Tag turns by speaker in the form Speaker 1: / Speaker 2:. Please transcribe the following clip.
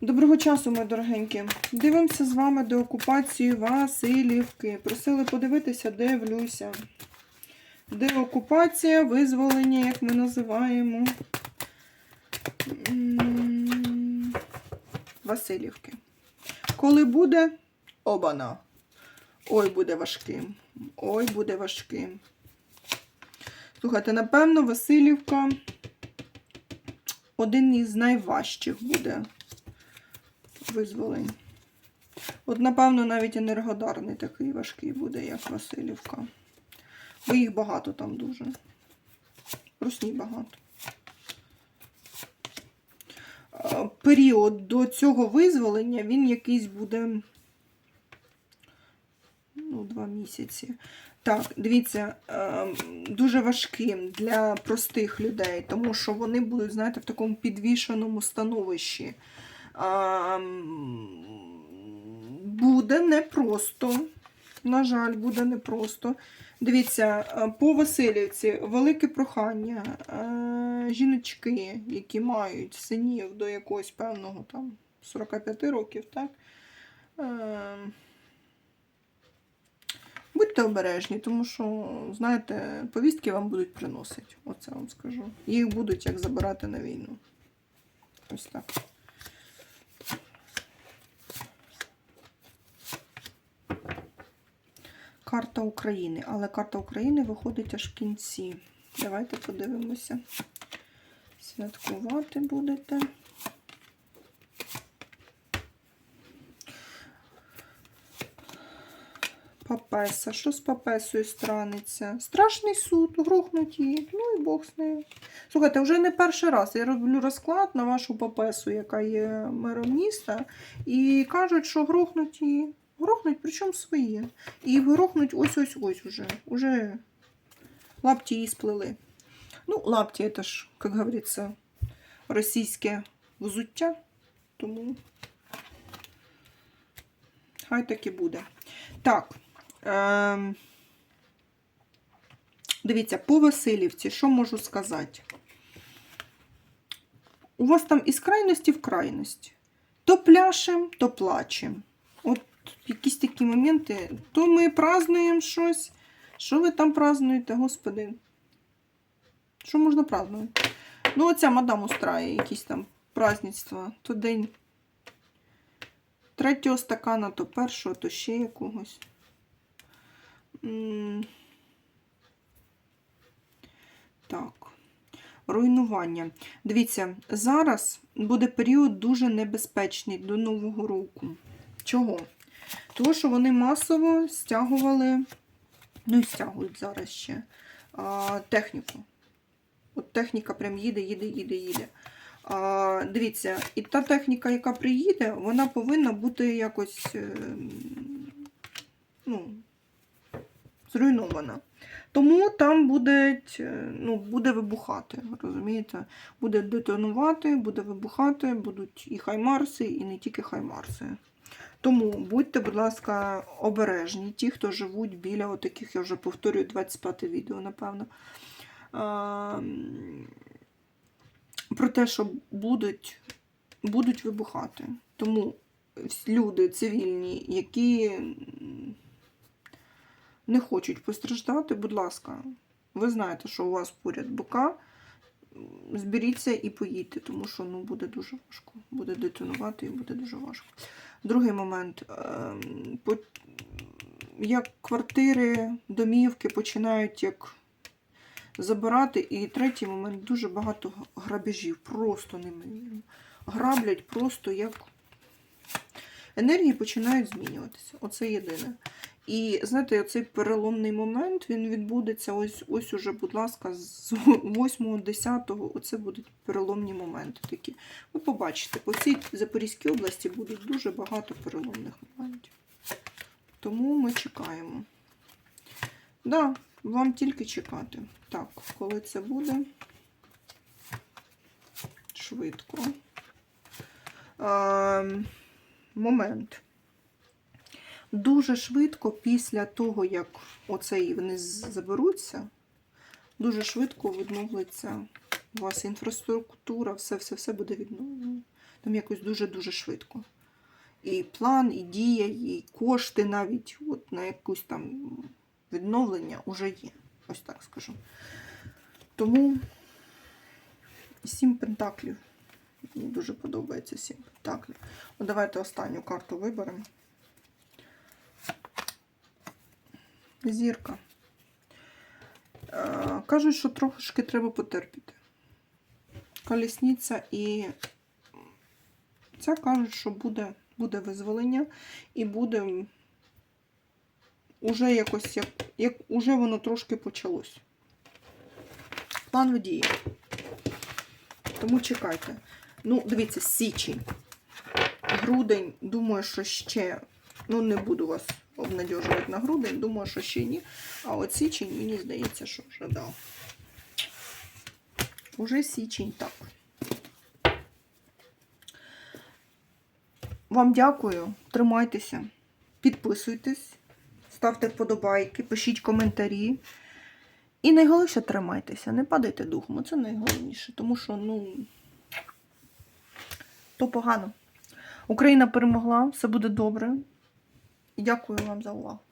Speaker 1: Доброго часу, мої дорогенькі. Дивимося з вами до окупації Васильівки. Просили подивитися, дивлюся. Де окупація, визволення, як ми називаємо. М, Васильівки. Коли буде обана. Ой, буде важким. Ой, буде важким. Слухайте, напевно, Васильівка один із найважчих буде визволень. От, напевно, навіть енергодар не такий важкий буде, як Васильівка. Бо їх багато там дуже. Русні багато. Період до цього визволення він якийсь буде. Ну, два місяці. Так, дивіться, дуже важким для простих людей, тому що вони будуть, знаєте, в такому підвішеному становищі. Буде непросто. На жаль, буде непросто. Дивіться, е, по Васильівці велике прохання. Е, Жіночки, які мають синів до якогось певного там 45 років, так? Е, Будьте обережні, тому що, знаєте, повістки вам будуть приносити. Оце вам скажу. Їх будуть як забирати на війну. Ось так. Карта України. Але карта України виходить аж в кінці. Давайте подивимося. Святкувати будете. Папеса. Що з папесою страниться? Страшний суд, грохнуть її. Ну і Бог з нею. Слухайте, вже не перший раз я роблю розклад на вашу папесу, яка є мером міста, і кажуть, що грохнуть її. Грохнуть, причому свої. І грохнуть ось-ось-ось уже. Уже лапті її сплели. Ну, лапті це ж, як говориться, російське взуття. Тому хай так і буде. Так. Ем... Дивіться, по Васильівці, що можу сказати? У вас там із крайності в крайність. То пляшем, то плачем. Якісь такі моменти. То ми празднуємо щось. Що ви там празднуєте, господи? Що можна празднувати? Ну, оця мадам устрає якісь там праздництва. То день третього стакана, то першого, то ще якогось. Так. Руйнування. Дивіться, зараз буде період дуже небезпечний до Нового року. Чого? Тому що вони масово стягували, ну і стягують зараз ще а, техніку. От техніка прям їде, їде, їде, їде. А, дивіться, і та техніка, яка приїде, вона повинна бути якось е, ну, зруйнована. Тому там буде, ну, буде вибухати, розумієте? Буде детонувати, буде вибухати, будуть і хаймарси, і не тільки хаймарси. Тому будьте, будь ласка, обережні, ті, хто живуть біля отаких, я вже повторюю, 25 відео, напевно. Про те, що будуть, будуть вибухати. Тому люди цивільні, які не хочуть постраждати, будь ласка, ви знаєте, що у вас поряд бока. Зберіться і поїдьте, тому що ну, буде дуже важко. Буде детонувати і буде дуже важко. Другий момент. ем, Як квартири, домівки починають як забирати. І третій момент дуже багато грабежів. Просто неймовірно. Граблять просто як енергії починають змінюватися. Оце єдине. І знаєте, оцей переломний момент він відбудеться ось ось уже, будь ласка, з 8-10, оце будуть переломні моменти такі. Ви побачите, по цій Запорізькій області буде дуже багато переломних моментів. Тому ми чекаємо. Да, вам тільки чекати. Так, коли це буде? Швидко. А, момент дуже швидко після того, як оцей вони заберуться, дуже швидко відновиться У вас інфраструктура, все-все-все буде відновлено. Там якось дуже-дуже швидко. І план, і дія, і кошти навіть от на якусь там відновлення вже є. Ось так скажу. Тому сім пентаклів. Мені дуже подобається сім пентаклів. Ну, давайте останню карту виберемо. Зірка. Е, Кажуть, що трошки треба потерпіти. Колісниця і це кажуть, що буде, буде визволення і буде уже якось, як, як уже воно трошки почалось. План в дії. Тому чекайте. Ну, дивіться, січень. Грудень, думаю, що ще. Ну, не буду вас обнадьожувати на грудень, думаю, що ще ні. А от січень, мені здається, що вже дав. Уже січень так. Вам дякую. Тримайтеся, підписуйтесь, ставте вподобайки, пишіть коментарі. І найголовніше тримайтеся, не падайте духом. Це найголовніше, тому що, ну, то погано. Україна перемогла, все буде добре. Дякую вам за увагу.